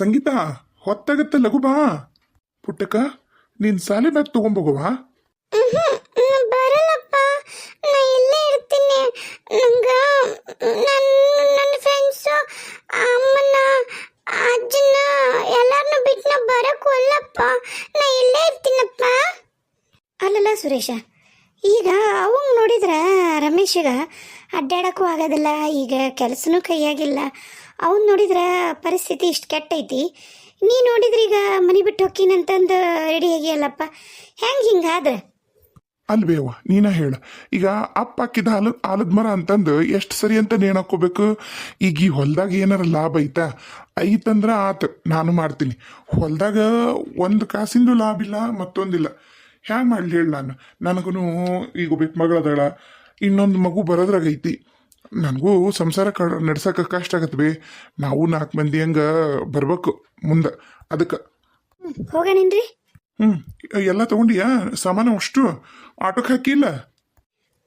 ಸಂಗೀತ ಹೊತ್ತಾಗತ್ತೆ ಲಘು ಬಾ. ಪುಟ್ಟಕ್ಕ ನೀನ್ ಸಾಲಿ ಬ್ಯಾಗ್ ತಗೊಂಬೋಗವಾ ಬರಲ್ಲಪ್ಪ. ನಾ ಇಲ್ಲೇ ಇರ್ತೀನಿ. ನಂಗ ನನ್ನ ನನ್ನ ಫ್ರೆಂಡ್ಸು ಅಮ್ಮನ ಅಜ್ಜನ ಎಲ್ಲಾರನ್ನೂ ಬಿಟ್ಟು ನಾ ಬರಕ್ ಒಲ್ಲಪ್ಪ. ನಾ ಇಲ್ಲೇ ಇರ್ತೀನಪ್ಪ. ಅಲ್ಲಲ್ಲ ಸುರೇಶ ಈಗ ಅವಂಗೆ ನೋಡಿದ್ರೆ ರಮೇಶಗ ಅಡ್ಡಾಡಕ್ಕೂ ಆಗೋದಿಲ್ಲ, ಈಗ ಕೆಲಸನೂ ಕೈಯಾಗಿಲ್ಲ. ಅವನ್ ನೋಡಿದ್ರೆ ಪರಿಸ್ಥಿತಿ ಇಷ್ಟು ಕೆಟ್ಟೈತಿ. ನೀ ನೋಡಿದ್ರೆ ಈಗ ಮನೆ ಬಿಟ್ಟು ಹೋಗ್ತೀನಂತಂದು ರೆಡಿ ಆಗಿಯಲ್ಲಪ್ಪ. ಹೆಂಗೆ ಹಿಂಗಾದ್ರೆ ಅಲ್ವೇವ ನೀನ ಹೇಳ. ಈಗ ಅಪ್ಪ ಹಾಕಿದ ಆಲದ ಆಲದ ಮರ ಅಂತಂದು ಎಷ್ಟು ಸರಿ ಅಂತ ನೇಣ್ ಹಾಕೋಬೇಕು ಈಗ ಈ ಹೊಲ್ದಾಗ ಏನಾರ ಲಾಭ ಐತಾ? ಐತಂದ್ರ ಆತ, ನಾನು ಮಾಡ್ತೀನಿ. ಹೊಲ್ದಾಗ ಒಂದು ಕಾಸಿಂದು ಲಾಭ ಇಲ್ಲ, ಮತ್ತೊಂದಿಲ್ಲ. ಹ್ಯಾಂಗ ಮಾಡಲಿ ಹೇಳಿ ನಾನು? ನನಗೂ ಈಗ ಒಬ್ಬ ಮಗಳದಾಳ ಇನ್ನೊಂದು ಮಗು ಬರೋದ್ರಾಗ ಐತಿ. ನನಗೂ ಸಂಸಾರ ಕ ನಡ್ಸೋಕೆ ಕಷ್ಟ ಆಗತ್ತೆ ಬೇ ನಾವು ನಾಲ್ಕು ಮಂದಿ ಹಂಗ ಬರ್ಬೇಕು ಮುಂದೆ. ಅದಕ್ಕೆ. ಹೋಗಣೇನ್ರಿ ಹ್ಞೂ ಎಲ್ಲ ತಗೊಂಡಿಯಾ? ಸಾಮಾನು ಅಷ್ಟು? ಆಟೋಕ್ಕೆ ಹಾಕಿಲ್ಲ?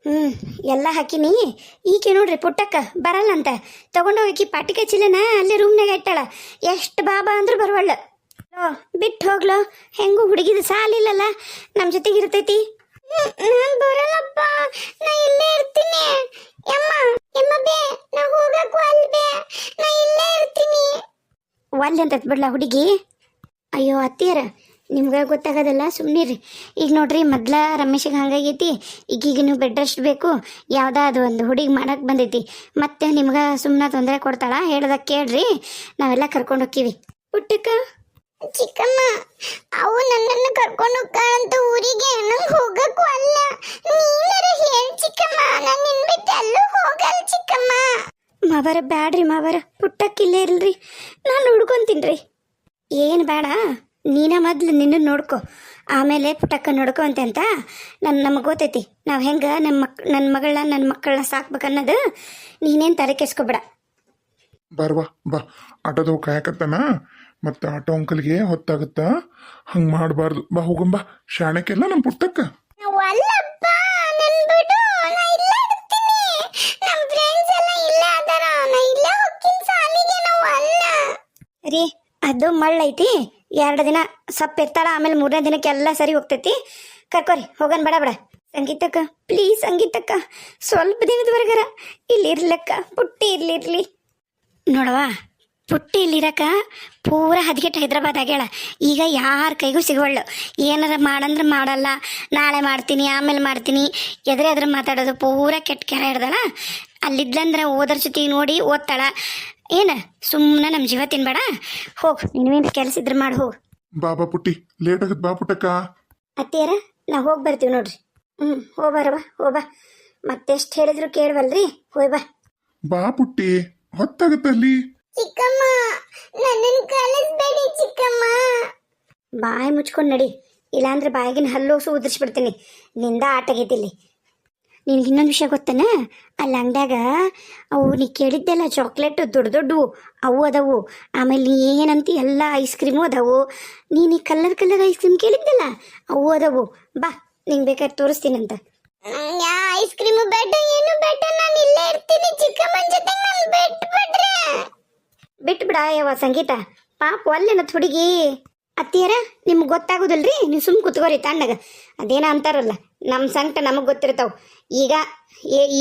ಹ್ಞೂ ಎಲ್ಲ ಹಾಕಿನಿ. ಈಕೆ ನೋಡ್ರಿ ಪುಟ್ಟಕ್ಕ. ಬರಲ್ಲ ಅಂತ ತಗೊಂಡೋಗಿ ಪಾಟಿಕೆ ಚಿಲ್ಲನ ಅಲ್ಲೇ ರೂಮ್ನಾಗ ಇಟ್ಟಾಳ. ಎಷ್ಟು ಬಾಬಾ ಅಂದ್ರೆ ಬರವಳ್ಳ. ಬಿಟ್ಟು ಹೋಗ್ಲೋ. ಹೆಂಗೂ ಹುಡುಗಿದ ಸಾಲಿಲ್ಲಲ್ಲ? ನಮ್ಮ ಜೊತೆಗೆ ಇರ್ತೈತಿ. ನಾನು ಬರಲ್ಲಪ್ಪ. ನಾ ಇಲ್ಲೇ ಇರ್ತೀನಿ. ಯಮ್ಮ ಯಮ್ಮ ಇಲ್ಲೇ ಇರ್ತೀನಿ. ಒಲ್ಲೆ ಅಂತ ಬಿಡ್ಲಾ ಹುಡುಗಿ? ಅಯ್ಯೋ, ಅತ್ತಿಯರ, ನಿಮ್ಗೆ ಗೊತ್ತಾಗೋದಲ್ಲ ಸುಮ್ಮನಿರಿ ಈಗ ನೋಡ್ರಿ, ಮೊದ್ಲ ರಮೇಶಿಗೆ ಹಂಗಾಗೈತಿ. ಈಗೀಗ ನೀವು ಬೆಡ್ ರೆಸ್ಟ್ ಬೇಕು. ಯಾವುದಾದ್ರು ಒಂದು ಹುಡುಗಿ ಮಾಡಕ್ಕೆ ಬಂದೈತಿ. ಮತ್ತೆ ನಿಮ್ಗೆ ಸುಮ್ಮನೆ ತೊಂದರೆ ಕೊಡ್ತಾಳ? ಹೇಳ್ದಕ್ಕೆ ಕೇಳ್ರಿ. ನಾವೆಲ್ಲ ಕರ್ಕೊಂಡು ಹೋಗ್ತೀವಿ ಪುಟ್ಟಕ್ಕ ಚಿಕ್ಕಮ್ಮ ಅವು ನನ್ನನ್ನು ಕರ್ಕೊಂಡು ಹೋಗ್ತಾಳಂತ ಊರಿಗೆ ನಂಗೆ ಹೋಗಕ್ಕೂ ಅಲ್ಲ. ನೀನಾರ ಹೇಳಿ ಚಿಕ್ಕಮ್ಮ? ನಾನು ನಿನ್ ಬಿಟ್ಟು ಎಲ್ಲೂ ಹೋಗಲ್ಲ ಚಿಕ್ಕಮ್ಮ. ಮಾವರ ಬ್ಯಾಡ್ರಿ ಮಾವರ ಪುಟ್ಟಕ್ಕಿಲ್ಲೇ ಇಲ್ರಿ ನಾನು ಹುಡ್ಕೊಂತೀನ್ರಿ ಏನು ಬೇಡ ನೀನ ಮೊದ್ಲು ನಿನ್ನ ನೋಡ್ಕೊ. ಆಮೇಲೆ ಪುಟ್ಟಕ್ಕ ನೋಡ್ಕೊ ಅಂತ ಅಂತ ನನ್ನ ನಮಗೆ ಗೊತ್ತೈತಿ. ನಾವು ಹೆಂಗೆ ನಮ್ಮ ಮಕ್ ನನ್ನ ಮಗಳನ್ನ ನನ್ನ ಮಕ್ಕಳನ್ನ ಸಾಕ್ಬೇಕನ್ನೋದು ನೀನೇನು ತಲೆ ಕೆಸ್ಕೊಬೇಡ ಬರ್ವಾ ಬಾ. ಆಟೋದವ್ ಕಾಯಕತ್ತಾನ. ಮತ್ತೆ ಆಟೋ ಅಂಕಲ್ಗೆ ಹೊತ್ತಾಗತ್ತ? ಹಂಗೆ ಮಾಡಬಾರ್ದು. ಬಾ ಹೋಗಂಬಾ ಶಾಣಕ್ಕೆಲ್ಲ ನಮ್ಮ ಪುಟ್ಟಕ್ಕ ರೀ ಅದು ಮಳ್ಳೈತಿ ಎರಡು ದಿನ ಸಪ್ ಇರ್ತಾಳ ಆಮೇಲೆ ಮೂರನೇ ದಿನಕ್ಕೆ ಎಲ್ಲ ಸರಿ ಹೋಗ್ತೈತಿ. ಕರ್ಕೋರಿ ಹೋಗನ್ ಬೇಡ ಬೇಡ. ಸಂಗೀತಕ್ಕ ಪ್ಲೀಸ್ ಸಂಗೀತಕ್ಕ ಸ್ವಲ್ಪ ದಿನದವರೆಗರ ಇಲ್ಲಿ ಇರ್ಲಕ್ಕ ಪುಟ್ಟಿ ಇರ್ಲಿರ್ಲಿ. ನೋಡವ ಪುಟ್ಟಿ ಇಲ್ಲಿರಕ ಪೂರ ಹದಗೆಟ್ಟು ಹೈದ್ರಾಬಾದ್ ಆಗ್ಯಾಳ. ಈಗ ಯಾರ ಕೈಗೂ ಸಿಗೋಳ್ಳು ಏನಾರ ಮಾಡಂದ್ರೆ ಮಾಡಲ್ಲ. ನಾಳೆ ಮಾಡ್ತೀನಿ ಆಮೇಲೆ ಮಾಡ್ತೀನಿ. ಎದ್ರೆ ಎದ್ರೆ ಮಾತಾಡೋದು ಪೂರ ಕೆಟ್ಟ ಕೆರ ಹಿಡ್ದಳ. ಅಲ್ಲಿದ್ಲಂದ್ರೆ ಓದರ ಜೊತೆ ನೋಡಿ ಓದ್ತಾಳ. ಏನ ಸುಮ್ಮನೆ ನಮ್ಮ ಜೀವ ತಿನ್ಬೇಡ. ಹೋಗು ನಿನ್ವೇನು ಕೆಲಸ ಇದ್ರೆ ಮಾಡಿ ಹೋಗು. ಬಾ ಬಾ ಪುಟ್ಟಿ ಲೇಟ್ ಆಗತ್ ಬಾ ಪುಟ್ಟಕ್ಕ. ಅತ್ತಿಯರ ನಾವು ಹೋಗಿ ಬರ್ತೀವಿ ನೋಡ್ರಿ. ಹ್ಞೂ ಹೋಗ್ಬಾರವ ಹೋಗ್ಬಾ ಮತ್ತೆಷ್ಟು ಹೇಳಿದ್ರು ಕೇಳವಲ್ರಿ. ಹೋಯ್ ಬಾ. ಬಾ ಪುಟ್ಟಿ ಹೊತ್ತಾಗತ್ತ ಅಲ್ಲಿ ಚಿಕ್ಕಮ್ಮ ನನ್ನನ್ನು ಕಲಿಸ್ಬೇಡಿ ಚಿಕ್ಕಮ್ಮ. ಬಾಯಿ ಮುಚ್ಕೊಂಡು ನಡಿ. ಇಲ್ಲಾಂದ್ರೆ ಬಾಯಿಗಿನ ಹಲ್ಲೋಸು ಉದುರಿಸ್ಬಿಡ್ತೀನಿ. ನಿಂದ ಆಟ ಆಗೈತಿಲ್ಲಿ ನಿನಗೆ ಇನ್ನೊಂದು ವಿಷಯ ಗೊತ್ತನ? ಅಲ್ಲಿ ಅಂಗಡ್ಯಾಗ ಅವು ನೀ ಕೇಳಿದ್ದೆಲ್ಲ ಚಾಕ್ಲೇಟ್ ದೊಡ್ಡ ದೊಡ್ಡವು ಅವು ಅದಾವು. ಆಮೇಲೆ ನೀ ಏನಂತ ಎಲ್ಲ ಐಸ್ ಕ್ರೀಮು ಅದಾವು. ನೀನು ಕಲರ್ ಕಲರ್ ಐಸ್ ಕ್ರೀಮ್ ಕೇಳಿದ್ದಲ್ಲ ಅವು ಅದಾವು. ಬಾ ನಿಂಗೆ ಬೇಕಾದ್ರೆ ಅಂತ ಐಸ್ ಕ್ರೀಮ್ ಬೇಡ ಏನು ಬೇಡ ನಾನು ಇಲ್ಲೇ ಇರ್ತೀನಿ ಚಿಕ್ಕಮ್ಮನ ಜೊತೆ ನಾನು ಬಿಟ್ಟು ಬಿಡ್ರೆ ಬಿಟ್ಟು ಬಿಡ ಯಾವ ಸಂಗೀತ. ಪಾಪ ಒಲ್ಲೆನತ್ ಹುಡುಗಿ. ಅತ್ತಿಯರ, ನಿಮ್ಗೆ ಗೊತ್ತಾಗೋದಿಲ್ರಿ? ನೀವು ಸುಮ್ ಕುತ್ಕೋರಿ ತಣ್ಣಗ. ಅದೇನ ಅಂತಾರಲ್ಲ ನಮ್ಮ ಸಂಕಟ ನಮಗೆ ಗೊತ್ತಿರ್ತಾವ. ಈಗ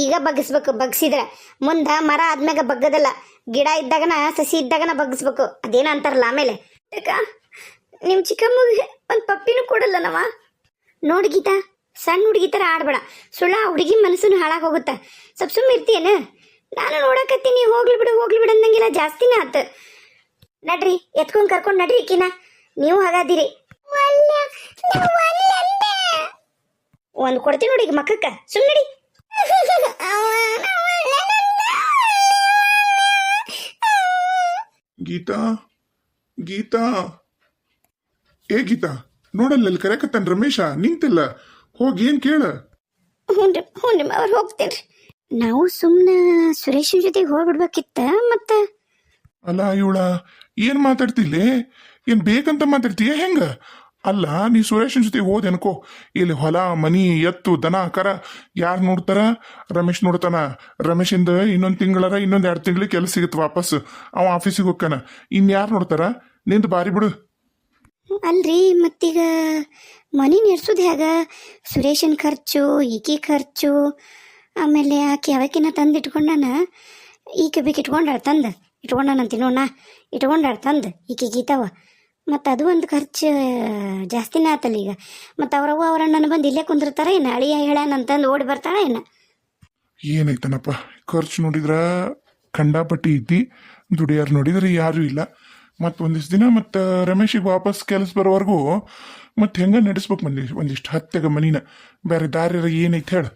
ಈಗ ಬಗ್ಗಿಸ್ಬೇಕು ಬಗ್ಸಿದ್ರೆ. ಮುಂದೆ ಮರ ಆದ್ಮ್ಯಾಗ ಬಗ್ಗದಲ್ಲ. ಗಿಡ ಇದ್ದಾಗನ, ಸಸಿ ಇದ್ದಾಗನ ಬಗ್ಗಿಸ್ಬೇಕು ಅದೇನ ಅಂತಾರಲ್ಲ ಆಮೇಲೆ. ನಿಮ್ಮ ಚಿಕ್ಕಮ್ಮಗೆ ಒಂದು ಪಪ್ಪಿನೂ ಕೊಡಲ್ಲ ನಾವ ನೋಡಿ ಗೀತಾ, ಸಣ್ಣ ಹುಡುಗಿ ಥರ ಆಡ್ಬೇಡ. ಸುಳ್ಳ ಹುಡುಗಿ ಮನಸ್ಸನ್ನು ಹಾಳಾಗಿ ಹೋಗುತ್ತೆ. ಸ್ವಲ್ಪ ಸುಮ್ಮನೆ ಇರ್ತೀಯೇನ ನಾನು ನೋಡಕತ್ತೀನಿ ಹೋಗ್ಲಿ ಬಿಡು ಹೋಗ್ಲಿ ಬಿಡು ಅಂದಂಗಿಲ್ಲ ಜಾಸ್ತಿನೇ ಆತ. ನಡ್ರಿ ಎತ್ಕೊಂಡ್ ಕರ್ಕೊಂಡ್ ನಡ್ರಿ ಈಕಿನ. ನೀವು ಹಾಗಾದಿರಿ. ಒಂದ್ ಕೊಡ್ತೀನಿ ನೋಡಿ ಈಗ ಮಕ್ಕಕ್ಕ. ಸುಮ್ಮನೆ ಗೀತಾ ಗೀತಾ. ಏ ಗೀತಾ ನೋಡಲ್ಲ ಅಲ್ಲಿ ಕರೆಕತ್ತಾನ ರಮೇಶ? ನಿಂತಿಲ್ಲ. ಹೋಗಿ ಏನ್ ಕೇಳ? ಹ್ಞೂ ರೀ ಹ್ಞೂ ರೀ ಅವ್ರು ಹೋಗ್ತೇನೆ ನಾವು ಸುಮ್ಮನೆ ಸುರೇಶನ್ ಜೊತೆಗೆ ಹೋಗ್ಬಿಡ್ಬೇಕಿತ್ತ ಮತ್ತೆ? ಅಲ್ಲ ಇವಳ ಏನ್ ಮಾತಾಡ್ತಿಲ್ಲ ಏನ್ ಬೇಕಂತ ಮಾತಾಡ್ತೀಯ ಹೆಂಗ? ಅಲ್ಲ ನೀ ಸುರೇಶನ್ ಜೊತೆ ಹೋದೆ ಅನ್ಕೋ. ಇಲ್ಲಿ ಹೊಲ ಮನಿ ಎತ್ತು ದನ ಕರ ಯಾರು ನೋಡ್ತಾರ? ರಮೇಶ್ ನೋಡ್ತಾನ. ರಮೇಶಿಂದ ಇನ್ನೊಂದ್ ತಿಂಗಳರ ಇನ್ನೊಂದ್ ಎರಡು ತಿಂಗಳಿಗೆ ಕೆಲಸ ಸಿಗುತ್ತೆ ವಾಪಸ್. ಅವ ಆಫೀಸಿಗೆ ಹೋಗ್ತಾನ ಇನ್ ಯಾರು ನೋಡ್ತಾರ? ನಿಂದು ಬಾರಿ ಬಿಡು. ಅಲ್ರಿ ಮತ್ತೀಗ ಮನಿ ನೆಡ್ಸೋದು ಹೇಗ ಸುರೇಶನ್ ಖರ್ಚು ಈಕಿ ಖರ್ಚು ಆಮೇಲೆ ಆಕೆ ಅವಕ್ಕಿನ ತಂದು ಇಟ್ಕೊಂಡಾನ ಈಕೆ ಬೇಕು ಇಟ್ಕೊಂಡಾಳ ತಂದು. ಇಟ್ಕೊಂಡಾನ ತಿನ್ನೋಣ ಇಟ್ಕೊಂಡಾಳ ತಂದು. ಈಕೆ ಗೀತಾವ. ಮತ್ತು ಅದು ಒಂದು ಖರ್ಚು ಜಾಸ್ತಿನೇ ಆತಲ್ಲ ಈಗ. ಮತ್ತು ಅವ್ರವ್ವ ಅವರಣ್ಣನ ಬಂದು ಇಲ್ಲೇ ಕುಂದಿರ್ತಾರ ಏನು? ಅಳಿಯ ಹೇಳಾನಂತಂದು ಓಡಿ ಬರ್ತಾಳ ಏನು? ಏನೈತನಪ್ಪ? ಖರ್ಚು ನೋಡಿದ್ರ ಖಂಡಾಪಟ್ಟಿ ಇದ್ದಿ ದುಡಿಯಾರು ನೋಡಿದ್ರೆ ಯಾರೂ ಇಲ್ಲ. ಮತ್ತು ಒಂದಿಷ್ಟು ದಿನ ಮತ್ತು ರಮೇಶಿಗೆ ವಾಪಸ್ ಕೆಲಸ ಬರೋವರೆಗೂ ಮತ್ತೆ ಹೆಂಗೆ ನಡೆಸ್ಬೇಕು ಮಂದಿ ಒಂದಿಷ್ಟು ಹತ್ತೆಗ ಮನಿನ. ಬೇರೆ ದಾರ್ಯಾರ ಏನೈತೆ ಹೇಳ.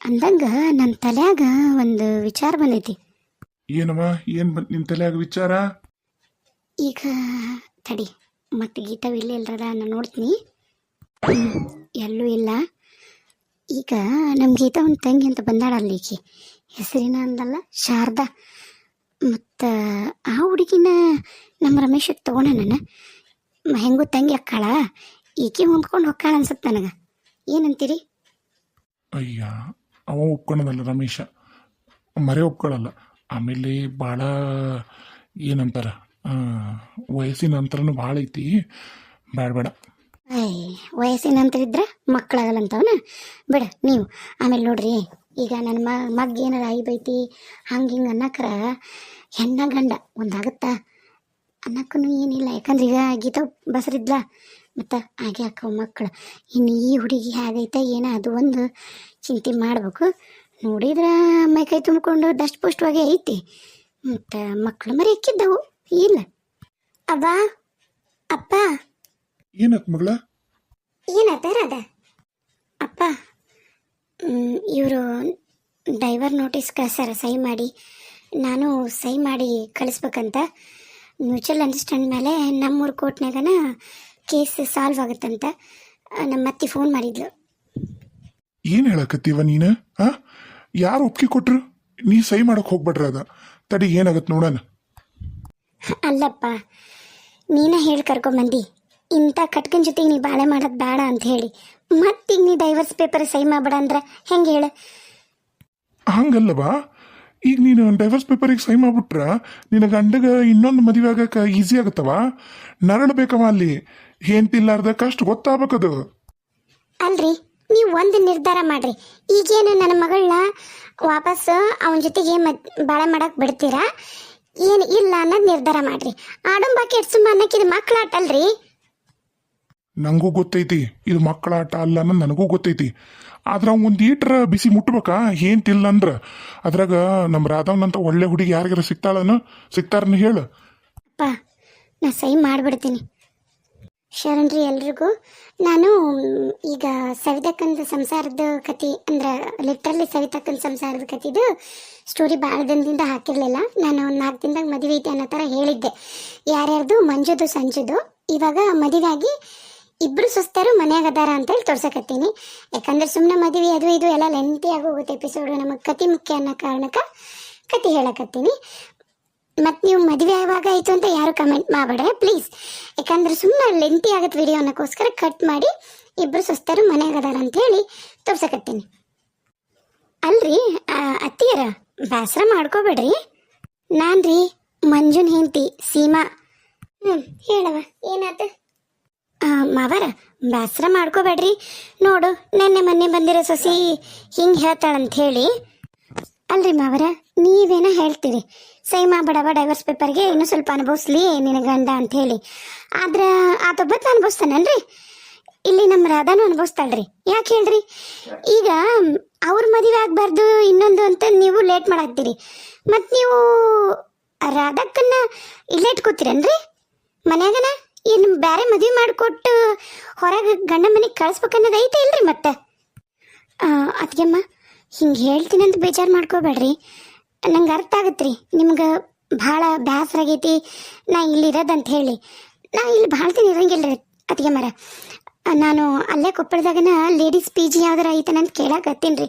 ಅಂದಂಗ ನನ್ನ ತಲ್ಯಾಗ ಒಂದು ವಿಚಾರ ಬಂದೈತಿ. ಏನಮ್ಮ ಏನ್ ಬಂತ ನಿನ್ನ ತಲೆಯಾಗ ವಿಚಾರ? ಈಗ ತಡಿ ಮತ್ತೆ ಗೀತಾ ಇಲ್ಲೇ ಇಲ್ರದ ನಾನು ನೋಡ್ತೀನಿ. ಹ್ಮ್, ಎಲ್ಲೂ ಇಲ್ಲ. ಈಗ ನಮ್ಮ ಗೀತಾ ಒಂದು ತಂಗಿ ಅಂತ ಬಂದಾಳಲ್ಲ ಈಕಿ. ಹೆಸರಿನ ಅಂದಲ್ಲ ಶಾರದಾ. ಮತ್ತು ಆ ಹುಡುಗಿನ ನಮ್ಮ ರಮೇಶಕ್ಕೆ ತಗೊಂಡ ನಾನು. ಹೆಂಗೂ ತಂಗಿ ಅಕ್ಕಾಳ. ಈಕೆ ಹೊಂದ್ಕೊಂಡು ಹೊಕ್ಕಾಳ ಅನ್ಸುತ್ತೆ ನನಗೆ. ಏನಂತೀರಿ? ಅಯ್ಯ ಅವ ಒಪ್ಕೊಳೋದಲ್ಲ ರಮೇಶ. ಮರೆ ಒಪ್ಕೊಳ್ಳಲ್ಲ ಆಮೇಲೆ ಭಾಳ ಏನಂತಾರ ವಯಸ್ಸಿನ ನಂತರನು ಭಾಳ ಐತಿ. ಬೇಡ ಬೇಡ ವಯಸ್ಸಿನ ನಂತರ ಇದ್ರೆ ಮಕ್ಕಳಾಗಲ್ಲಂತವನ? ಬೇಡ, ನೀವು. ಆಮೇಲೆ ನೋಡ್ರಿ, ಈಗ ನನ್ನ ಮಗ್ ಏನಾರ ಐ ಬೈತಿ, ಹಂಗೆ ಹಿಂಗೆ ಅನ್ನಕ್ರ ಹೆಣ್ಣ ಗಂಡ ಒಂದಾಗುತ್ತಾ? ಅನ್ನಕ್ಕೂ ಏನಿಲ್ಲ. ಯಾಕಂದ್ರೆ ಈಗ ಗೀತಾ ಬಸರಿದ್ಲ ಮತ್ತು ಹಾಗೆ ಅಕ್ಕ ಮಕ್ಕಳು ಇನ್ನು ಈ ಹುಡುಗಿ ಹೇಗೈತೆ ಏನೋ ಅದು ಒಂದು ಚಿಂತೆ ಮಾಡ್ಬೇಕು. ನೋಡಿದ್ರೆ ಮೈಕೈ ತುಂಬಿಕೊಂಡು ದಷ್ಟ ಪುಷ್ಟವಾಗಿ ಐತಿ. ಮತ್ತು ಮಕ್ಕಳು ಮರಿ ಇಕ್ಕಿದ್ದವು ಇಲ್ಲ. ಅವ ಅಪ್ಪ. ಏನತ್ ಮಗಳ? ಏನತ್ತ ಅದ ಅಪ್ಪ ಇವರು ಡೈವರ್ ನೋಟಿಸ್ ಕಳ್ಸಾರ ಸಹಿ ಮಾಡಿ ನಾನು ಸಹಿ ಮಾಡಿ ಕಳಿಸ್ಬೇಕಂತ. ಮ್ಯೂಚುವಲ್ ಅಂಡರ್ಸ್ಟ್ಯಾಂಡ್ ಮೇಲೆ ನಮ್ಮೂರು ಕೋರ್ಟ್ನಾಗನ ಕೇಸ್ ಸಾಲ್ವ್ ಆಗುತ್ತಂತ ನಮ್ಮ ಅತ್ತೆ ಫೋನ್ ಮಾಡಿದ್ಲು. ಏನು ಹೇಳಕತ್ತೀವ ನೀನು ಆ? ಯಾರು ಒಪ್ಪಿಗೆ ಕೊಟ್ರು? ನೀ ಸಹಿ ಮಾಡಕ್ ಹೋಗ್ಬೇಡ್ರ ಅದ. ತಡಿ ಏನಾಗತ್ ನೋಡೋಣ. ಅಲ್ಲಪ್ಪ ನೀನ ಹೇಳಿ ಕರ್ಕೊಂಬಂದಿ. ಇಂಥ ಕಟ್ಕನ್ ಜೊತೆಗೆ ನೀ ಬಾಳೆ ಮಾಡೋದು ಬೇಡ ಅಂತ ಹೇಳಿ. ಮತ್ತೀಗ ನೀ ಡೈವರ್ಸ್ ಪೇಪರ್ ಸಹಿ ಮಾಡ್ಬೇಡ ಅಂದ್ರೆ ಹೆಂಗೆ ಹೇಳ? ಹಂಗಲ್ಲವಾ ಈಗ ನೀನು ಡೈವರ್ಸ್ ಪೇಪರಿಗೆ ಸಹಿ ಮಾಡ್ಬಿಟ್ರ ನಿನ್ನ ಗಂಡಗ ಇನ್ನೊಂದು ಮದುವೆ ಆಗಕ್ಕೆ ಈಸಿ ಆಗತ್ತವ? ನರಳಬೇಕವ ಅಲ್ಲಿ. ಹೆಂತಿಲ್ಲಾರ್ದ ಕಷ್ಟ ಗೊತ್ತಾಗಬೇಕದು. ಅಲ್ರಿ ನೀವು ಒಂದು ನಿರ್ಧಾರ ಮಾಡ್ರಿ. ಈಗೇನು ನನ್ನ ಮಗಳನ್ನ ವಾಪಸ್ ಅವನ ಜೊತೆಗೆ ಮದ್ ಬಾಳೆ ಮಾಡಕ್ ಬಿಡ್ತೀರಾ? ಏನು ಇಲ್ಲ ಅನ್ನೋದು ನಿರ್ಧಾರ ಮಾಡ್ರಿ. ಆಡಂಬ ಕೆಡ್ಸುಂಬ ಅನ್ನಕ್ಕೆ ಇದು ಮಕ್ಕಳ ಆಟ ಅಲ್ರಿ? ನಂಗೂ ಗೊತ್ತೈತಿ ಇದು ಮಕ್ಕಳ ಆಟ ಅಲ್ಲ ಅನ್ನೋದು ನನಗೂ ಗೊತ್ತೈತಿ. ಆದ್ರೆ ಒಂದು ಈಟ್ರ ಬಿಸಿ ಮುಟ್ಬೇಕಾ? ತಿಲ್ಲ ಅಂದ್ರ. ಅದ್ರಾಗ ನಮ್ಮ ರಾಧವ್ನಂತ ಒಳ್ಳೆ ಹುಡುಗಿ ಯಾರಿಗಾರ ಸಿಗ್ತಾಳನ ಸಿಗ್ತಾರನ್ನ ಹೇಳು. ಅಪ್ಪ ನಾ ಸೈ ಮಾಡಿಬಿಡ್ತೀನಿ. ಶರಣ್ರಿ ಎಲ್ರಿಗೂ. ನಾನು ಈಗ ಸವಿತಕ್ಕಂದ ಸಂಸಾರದ ಕತೆ ಅಂದ್ರೆ ಲಿಟ್ರಲಿ ಸವಿತಕ್ಕಂದ ಸಂಸಾರದ ಕತಿದು ಸ್ಟೋರಿ ಭಾಳ ದಿನದಿಂದ ಹಾಕಿರಲಿಲ್ಲ. ನಾನು ಒಂದು ನಾಲ್ಕು ದಿನದಾಗ ಮದುವೆ ಐತೆ ಅನ್ನೋ ಥರ ಹೇಳಿದ್ದೆ. ಯಾರ್ಯಾರ್ದು? ಮಂಜುದು, ಸಂಜುದು. ಇವಾಗ ಮದುವೆ ಆಗಿ ಇಬ್ರು ಸುಸ್ತರು ಮನೆಯಾಗ ಅದಾರ ಅಂತೇಳಿ ತೋರ್ಸಕತ್ತೀನಿ. ಯಾಕಂದ್ರೆ ಸುಮ್ಮನೆ ಮದುವೆ ಅದು ಇದು ಎಲ್ಲ ಲೆಂತಿಯಾಗಿ ಹೋಗುತ್ತೆ ಎಪಿಸೋಡ್ ನಮಗೆ ಕತಿ ಮುಖ್ಯ ಅನ್ನೋ ಕಾರಣಕ್ಕೆ ಕತೆ ಹೇಳಕತ್ತೀನಿ. ಮತ್ತು ನೀವು ಮದುವೆ ಯಾವಾಗ ಆಯ್ತು ಅಂತ ಯಾರು ಕಮೆಂಟ್ ಮಾಡಬೇಡ್ರೆ ಪ್ಲೀಸ್ ಯಾಕಂದ್ರೆ ಸುಮ್ಮನೆ ಲೆಂತಿ ಆಗತ್ತೆ ವಿಡಿಯೋನಕ್ಕೋಸ್ಕರ ಕಟ್ ಮಾಡಿ ಇಬ್ಬರು ಸ್ವಸ್ಥರು ಮನ್ಯಾಗ ಅದಾರ ಅಂತೇಳಿ ತೋರ್ಸಕತ್ತೀನಿ. ಅಲ್ರಿ ಅತ್ತಿಯರ ಬೇಸರ ಮಾಡ್ಕೋಬೇಡ್ರಿ. ನಾನು ರೀ ಮಂಜುನ್ ಹೆಂಡತಿ, ಸೀಮಾ. ಹ್ಞೂ ಹೇಳವ ಏನಾತ? ಮಾವರ ಬೇಸರ ಮಾಡ್ಕೋಬೇಡ್ರಿ. ನೋಡು, ನೆನ್ನೆ ಮೊನ್ನೆ ಬಂದಿರೋ ಸೊಸಿ ಹಿಂಗೆ ಹೇಳ್ತಾಳಂತ ಹೇಳಿ. ಅಲ್ರಿ ಮಾವರ? ನೀವೇನ ಹೇಳ್ತೀರಿ. ಸೈಮಾ ಬಡವ ಡೈವರ್ಸ್ ಪೇಪರ್ಗೆ ಇನ್ನೂ ಸ್ವಲ್ಪ ಅನುಭವಿಸ್ಲಿ ನಿನ್ನ ಗಂಡ ಅಂತ ಹೇಳಿ. ಆದ್ರೆ ಆತೊಬ್ಬತ್ತು ಅನುಭವಿಸ್ತಾನಲ್ರಿ? ಇಲ್ಲಿ ನಮ್ಮ ರಾಧಾನು ಅನುಭವಿಸ್ತಾಳ್ರಿ. ಯಾಕೆ ಹೇಳ್ರಿ? ಈಗ ಅವ್ರ ಮದುವೆ ಆಗ್ಬಾರ್ದು, ಇನ್ನೊಂದು ಅಂತ ನೀವು ಲೇಟ್ ಮಾಡಾಕ್ತೀರಿ. ಮತ್ತು ನೀವು ರಾಧಕ್ಕನ್ನ ಇಲ್ಲೇ ಇಟ್ಕೋತೀರನ್ರಿ? ಮನ್ಯಾಗನ? ಏನು ಬೇರೆ ಮದುವೆ ಮಾಡಿಕೊಟ್ಟು ಹೊರಗೆ ಗಂಡ ಮನೆಗೆ ಕಳಿಸ್ಬೇಕನ್ನೋದು ಐತೆ ಇಲ್ರಿ ಮತ್ತೆ? ಅದಕ್ಕೆಮ್ಮ ಹಿಂಗೆ ಹೇಳ್ತೀನಿ ಅಂತ ಬೇಜಾರು ಮಾಡ್ಕೋಬೇಡ್ರಿ. ನಂಗೆ ಅರ್ಥ ಆಗತ್ರಿ. ನಿಮ್ಗೆ ಭಾಳ ಬೇಸರ ಆಗೈತಿ. ನಾ ಇಲ್ಲಿ ಇರೋದಂತ ಹೇಳಿ. ನಾ ಇಲ್ಲಿ ಭಾಳ ದಿನ ಇರಂಗಿಲ್ಲ ರೀ ಅದಕ್ಕೆ ಮರ. ನಾನು ಅಲ್ಲೇ ಕೊಪ್ಪಳದಾಗನ ಲೇಡೀಸ್ ಪಿ ಜಿ ಯಾವ್ದಾರ ಐತನಂತ ಕೇಳಾಕತ್ತೀನಿ ರೀ.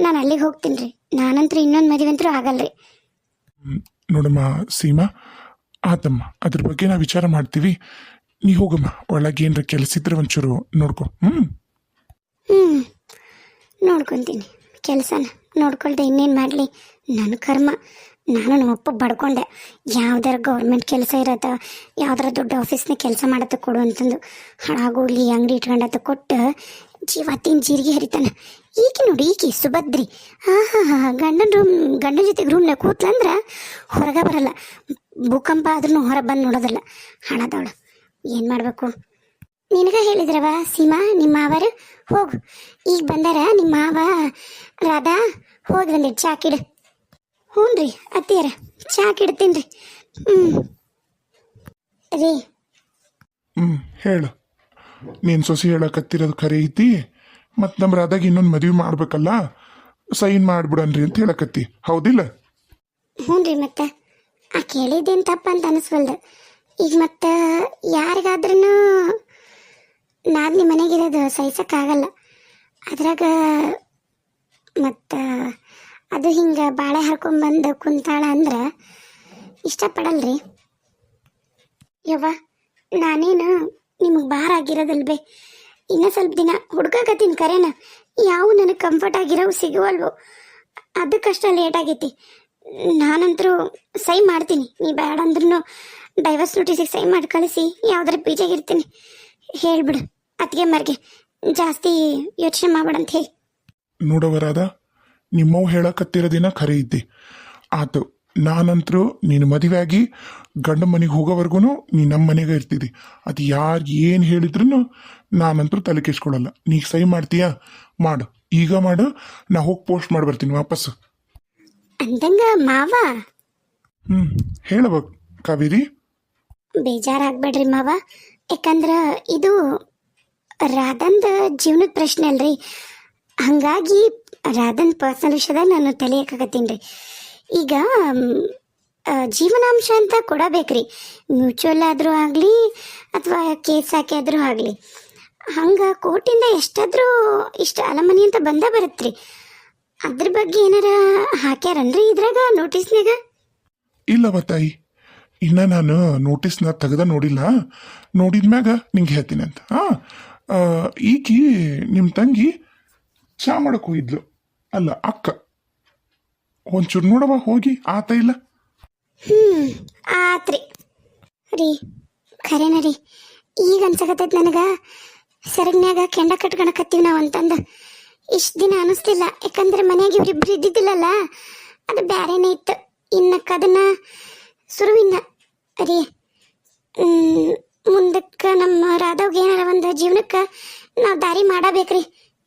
ನಾನು ಅಲ್ಲಿಗೆ ಹೋಗ್ತೀನಿ ರೀ. ನಾನಂತೂ ಇನ್ನೊಂದು ಮದುವೆ ಅಂತೂ ಆಗಲ್ರಿ. ನೋಡಮ್ಮ ಸೀಮಾ ಆತಮ್ಮ ಅದ್ರ ಬಗ್ಗೆ ನಾವು ವಿಚಾರ ಮಾಡ್ತೀವಿ. ನೀ ಹೋಗಮ್ಮ ಒಳಗೆ ಏನ್ರ ಕೆಲಸ ಇದ್ರೆ ಒಂಚೂರು ನೋಡ್ಕೊ. ಹ್ಮ್? ಹ್ಞೂ ನೋಡ್ಕೊತೀನಿ. ಕೆಲಸನ ನೋಡ್ಕೊಳ್ದೆ ಇನ್ನೇನು ಮಾಡಲಿ. ನನ್ನ ಕರ್ಮ. ನಾನು ನಮ್ಮಪ್ಪ ಬಡ್ಕೊಂಡೆ. ಯಾವ್ದಾರ ಗೌರ್ಮೆಂಟ್ ಕೆಲಸ ಇರತ್ತ, ಯಾವ್ದಾರ ದೊಡ್ಡ ಆಫೀಸ್ನ ಕೆಲಸ ಮಾಡತ್ತ ಕೊಡು ಅಂತಂದು ಹಾಳಾಗೋಗ್ಲಿ ಅಂಗಡಿ ಇಟ್ಕೊಂಡತ್ತ ಕೊಟ್ಟು ಜೀವತ್ತಿನ ಜೀರಿಗೆ ಹರಿತಾನೆ. ಈಕಿ ನೋಡಿ, ಈಕಿ ಸುಭದ್ರಿ. ಹಾ ಹಾ ಹಾ ಗಂಡನ ರೂಮ್ ಗಂಡನ ಜೊತೆಗೆ ರೂಮ್ನಾಗ ಕೂತ್ಲಂದ್ರ ಹೊರಗೆ ಬರಲ್ಲ. ಭೂಕಂಪ ಆದ್ರೂ ಹೊರ ಬಂದು ನೋಡೋದಲ್ಲ. ಹಣದವಳು ಏನು ಮಾಡಬೇಕು? ನಿನಗ ಹೇಳಿದ್ರವ ಸೀಮಾ, ನಿಮ್ಮ ಮಾವರು? ಹೋಗು. ಈಗ ಬಂದಾರ ನಿಮ್ಮ ಮಾವ. ರಾಧಾ, ಹೋಗಿ ಬಂದಿಟ್ಟು ಚಾಕಿಡು ಹ್ಞೂ ರೀ ಅತ್ತಿಯರ ಚಾಕಿಡ್ತೀನಿ ರೀ. ಹ್ಞೂ ರೀ. ಹ್ಞೂ ಹೇಳು. ನೀನು ಸೊಸಿ ಹೇಳಕತ್ತಿರೋದು ಖರೆ ಐತಿ? ಮತ್ತು ನಮ್ಮ ರಾಧಾಗ ಇನ್ನೊಂದು ಮದುವೆ ಮಾಡ್ಬೇಕಲ್ಲ? ಸೈನ್ ಮಾಡಿಬಿಡನ್ರಿ ಅಂತ ಹೇಳಕತ್ತಿ. ಹೌದಿಲ್ಲ? ಹ್ಞೂ ರೀ ಮತ್ತೆ. ಆ ಕೇಳಿದ್ದೇನು ತಪ್ಪ ಅಂತ ಅನಿಸ್ವಲ್ದು. ಈಗ ಮತ್ತೆ ಯಾರಿಗಾದ್ರೂ ನಾನು ನಿಮ್ಮ ಮನೆಗಿರೋದು ಸಹಿಸಕ್ಕಾಗಲ್ಲ. ಅದ್ರಾಗ ಮತ್ತು ಅದು ಹಿಂಗೆ ಬಾಳೆ ಹಾಕೊಂಬಂದು ಕುಂತಾಳ ಅಂದ್ರೆ ಇಷ್ಟಪಡಲ್ರಿ. ಯವ್ವ, ನಾನೇನು ನಿಮಗೆ ಭಾರ ಆಗಿರೋದಲ್ಬೇ ಇನ್ನೂ ಸ್ವಲ್ಪ ದಿನ ಹುಡ್ಕಾಕತ್ತೀನಿ ಕರೆನ. ಯಾವ ನನಗೆ ಕಂಫರ್ಟ್ ಆಗಿರೋವು ಸಿಗುವಲ್ವೋ. ಅದಕ್ಕಷ್ಟ ಲೇಟ್ ಆಗೈತಿ. ನಾನಂತರೂ ಸೈ ಮಾಡ್ತೀನಿ. ನೀ ಬೇಡ ಅಂದ್ರೂ ಡೈವರ್ಸ್ ನೋಟಿಸಿಗೆ ಸೈ ಮಾಡಿ ಕಳಿಸಿ, ಯಾವ್ದಾರ ಬೀಜಾಗಿರ್ತೀನಿ ಹೇಳ್ಬಿಡು, ಅತ್ತಿಗೆ ಮರ್ಗೆ ಜಾಸ್ತಿ ಯೋಚನೆ ಮಾಡ್ಬೇಡ ಅಂತ ಹೇಳಿ. ನೋಡವರಾದ ನಿಮ್ಮವ್ ಹೇಳಕತ್ತಿರೋದಿನ ಖರೆ ಇದ್ದಿ ಆತು ನಾನಂತರೂ ನೀನು ಮದುವೆಯಾಗಿ ಆಗಿ ಗಂಡ ಮನೆಗೆ ಹೋಗೋವರೆಗೂ ನೀ ನಮ್ಮ ಮನೆಗೆ ಇರ್ತಿದ್ದಿ ಅದು ಯಾರು ಏನು ಹೇಳಿದ್ರು ನಾನಂತರೂ ತಲೆ ಕೆಸ್ಕೊಳ್ಳಲ್ಲ ನೀ ಸೈ ಮಾಡ್ತೀಯಾ? ಮಾಡು. ಈಗ ಮಾಡು. ನಾ ಹೋಗಿ ಪೋಸ್ಟ್ ಮಾಡಿ ಬರ್ತೀನಿ ವಾಪಸ್. ಅಂದಂಗ ಮಾವ? ಹ್ಞೂ ಹೇಳಬೇಕು ಕಾವೇರಿ. ಬೇಜಾರಾಗ್ಬೇಡ್ರಿ ಮಾವ. ಯಾಕಂದ್ರ ಇದು ರಾಧಂದ ಜೀವನದ ಪ್ರಶ್ನೆ ಅಲ್ರಿ. ಹಂಗಾಗಿ ರಾಧನ್ ಪರ್ಸನಲ್ ವಿಷಯದಾಗ ನಾನು ತಲೆಯಕ್ಕಾಗತ್ತೀನಿ ರೀ. ಈಗ ಜೀವನಾಂಶ ಅಂತ ಕೊಡಬೇಕ್ರಿ. ಮ್ಯೂಚುವಲ್ ಆದರೂ ಆಗಲಿ ಅಥವಾ ಕೇಸ್ ಹಾಕಿ ಆದರೂ ಆಗಲಿ. ಹಂಗೆ ಕೋರ್ಟಿಂದ ಎಷ್ಟಾದರೂ ಇಷ್ಟ ಅಲಮನಿ ಅಂತ ಬಂದ ಬರುತ್ತೆ ಅದ್ರ ಬಗ್ಗೆ ಏನಾರ ಹಾಕ್ಯಾರನ್ರಿ ಇದ್ರಾಗ ನೋಟಿಸ್ನಾಗ ಇಲ್ಲವ ತಾಯಿ. ಇನ್ನ ನಾನು ನೋಟಿಸ್ನ ತೆಗೆದ ನೋಡಿಲ್ಲ. ನೋಡಿದ್ಮ್ಯಾಗ ನಿಂಗೆ ಹೇಳ್ತೀನಿ ಅಂತ. ಹಾ ಈಕಿ ನಿಮ್ಮ ತಂಗಿ ಚಾ ಇದ್ಲು. ಅಲ್ಲ, ಅಕ್ಕ. ಒಂಚೂರು ನೋಡವ ಹೋಗಿ. ಆತ ಇಲ್ಲ? ಹ್ಮ್, ಆತ್ರಿ. ರೀ, ಖರೇನ ರೀ. ಈಗ ಅನ್ಸಕತ್ತೈತ್ ನನಗ. ಸೆರಗ್ನ್ಯಾಗ ಕೆಂಡ ಕಟ್ಕೊಳಕತ್ತೀವಿ ನಾವು ಅಂತಂದ. ಇಷ್ಟ ದಿನ ಅನಿಸ್ತಿಲ್ಲ ಯಾಕಂದ್ರೆ ಮನ್ಯಾಗ ಇವ್ರಿಬ್ರು ಇದ್ದಿದ್ದಿಲ್ಲಲ್ಲ? ಅದು ಬ್ಯಾರೇನೇ ಇತ್ತು. ಇನ್ನಕ್ಕ ಅದನ್ನ ಸುರುವಿನ ರೀ ಮುಂದಕ್ಕೆ ನಮ್ಮ ರಾಧವ್ಗೆ ಏನಾರ ಒಂದು ಜೀವನಕ್ಕೆ ನಾವು ದಾರಿ ಮಾಡಬೇಕ್ರಿ.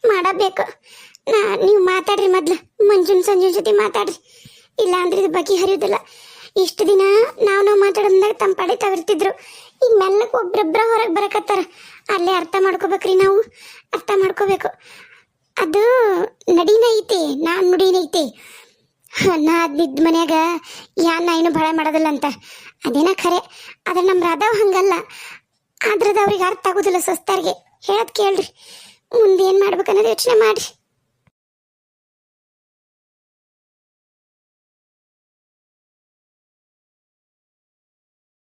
ಮಾಡಬೇಕು. ನಾ, ನೀವು ಮಾತಾಡ್ರಿ ಮೊದ್ಲು. ಮಂಜುನ್, ಸಂಜುನ್ ಜೊತೆ ಮಾತಾಡ್ರಿ. ಇಲ್ಲ ಅಂದ್ರೆ ಇದು ಬಗ್ಗೆ ಹರಿಯೋದಿಲ್ಲ. ಇಷ್ಟು ದಿನ ನಾವು ನಾವು ತಮ್ಮ ಪಡೆ ತವಿರ್ತಿದ್ರು. ಈಗ ಮೆಲ್ಲಕ್ಕೆ ಒಬ್ರೊಬ್ರ ಹೊರಗೆ ಬರಕತ್ತಾರ. ಅಲ್ಲೇ ಅರ್ಥ ಮಾಡ್ಕೋಬೇಕ್ರಿ ನಾವು. ಅರ್ಥ ಮಾಡ್ಕೋಬೇಕು. ಅದು ನಡಿನ ಐತಿ ನುಡಿನೈತಿ. ನುಡಿನ ಐತಿ ನಾ ಅದ್ನಿದ್ ಮನ್ಯಾಗ ಯಾ ಏನು ಭಾಳ ಮಾಡೋದಿಲ್ಲ ಅಂತ. ಅದೇನ ಖರೆ. ಆದ್ರೆ ನಮ್ಮ ರಾಧವ್ ಹಂಗಲ್ಲ. ಆದ್ರದ ಅವ್ರಿಗೆ ಅರ್ಥ ಆಗೋದಿಲ್ಲ ಸಸ್ತಾರ್ಗೆ. ಹೇಳದ್ ಕೇಳ್ರಿ. ಮುಂದೆ ಏನ್ ಮಾಡ್ಬೇಕನ್ನೋದು ಯೋಚನೆ ಮಾಡ್ರಿ